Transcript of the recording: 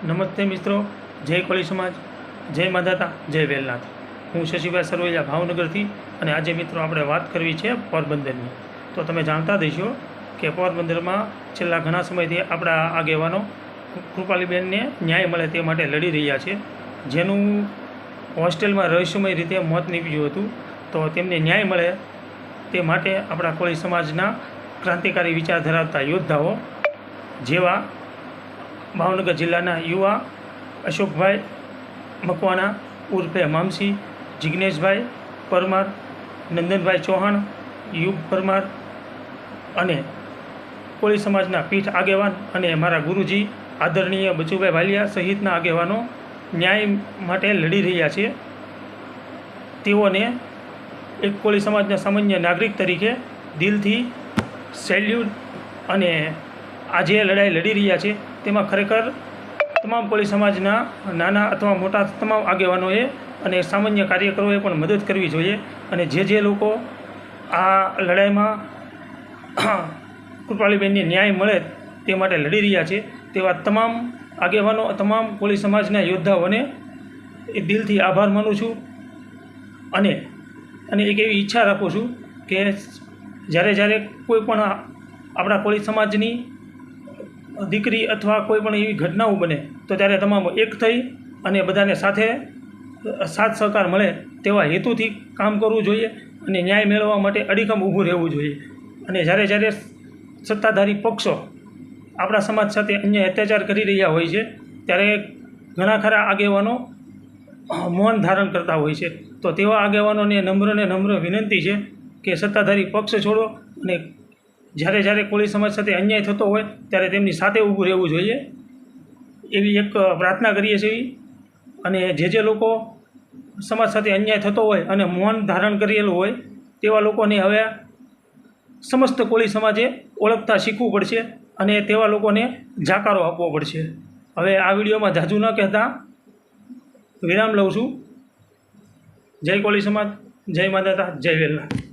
નમસ્તે મિત્રો, જય કોળી સમાજ, જય માધાતા જય વેલનાથ. હું શશીભાઈ સરવૈયા ભાવનગરથી અને આજે મિત્રો આપણે વાત કરવી છે પોરબંદરની. તો તમે જાણતા દઈશો કે પોરબંદરમાં છેલ્લા ઘણા સમયથી આપણા આગેવાનો કૃપાલીબેનને ન્યાય મળે તે માટે લડી રહ્યા છે. જેનું હોસ્ટેલમાં રહસ્યમય રીતે મોત નીપજ્યું હતું, તો તેમને ન્યાય મળે તે માટે આપણા કોળી સમાજના ક્રાંતિકારી વિચાર ધરાવતા યોદ્ધાઓ જેવા ભાવનગર જિલ્લાના યુવા અશોકભાઈ મકવાણા, ઉર્ફે મામસી જિજ્ઞેશભાઈ પરમાર, નંદનભાઈ ચૌહાણ, યુગ પરમાર અને કોળી સમાજના પીઠ આગેવાન અને મારા ગુરુજી, આદરણીય બચુભાઈ વાલિયા સહિતના આગેવાનો ન્યાય માટે લડી રહ્યા છે. તેઓને એક કોળી સમાજના સામાન્ય નાગરિક તરીકે દિલથી સેલ્યુટ અને આ જે લડાઈ લડી રહ્યા છે, તેમાં ખરેખર તમામ કોળી સમાજના નાના અથવા મોટા તમામ આગેવાનોએ અને સામાન્ય કાર્યકરોએ પણ મદદ કરવી જોઈએ અને જે જે લોકો આ લડાઈમાં કૃપાલીબેનને ન્યાય મળે તે માટે લડી રહ્યા છે, તેવા તમામ આગેવાનો, તમામ કોળી સમાજના યોદ્ધાઓને એ દિલથી આભાર માનું છું અને અને એક એવી ઈચ્છા રાખું છું કે જ્યારે જ્યારે કોઈ પણ આપણા કોળી સમાજની દીકરી અથવા કોઈ પણ એવી ઘટનાઓ બને, તો ત્યારે તમામ એક થઈ અને બધાને સાથે સાથ સહકાર મળે તેવા હેતુથી કામ કરવું જોઈએ અને ન્યાય મેળવવા માટે અડીખમ ઊભું રહેવું જોઈએ. અને જ્યારે જ્યારે સત્તાધારી પક્ષો આપણા સમાજ સાથે અન્ય અત્યાચાર કરી રહ્યા હોય છે, ત્યારે ઘણા ખરા આગેવાનો મૌન ધારણ કરતા હોય છે. તો તેવા આગેવાનોને નમ્ર ને નમ્ર વિનંતી છે કે સત્તાધારી પક્ષ છોડો અને જ્યારે જ્યારે કોળી સમાજ સાથે અન્યાય થતો હોય ત્યારે તેમની સાથે ઊભું રહેવું જોઈએ. એવી એક પ્રાર્થના કરીએ છીએ અને જે જે લોકો સમાજ સાથે અન્યાય થતો હોય અને મૌન ધારણ કરેલું હોય તેવા લોકોને હવે સમસ્ત કોળી સમાજે ઓળખતા શીખવું પડશે અને તેવા લોકોને જાકારો આપવો પડશે. હવે આ વિડીયોમાં જાજુ ન કહેતા. વિરામ લઉં છું. જય કોળી સમાજ, જય માતાતા જય વેલનાથ.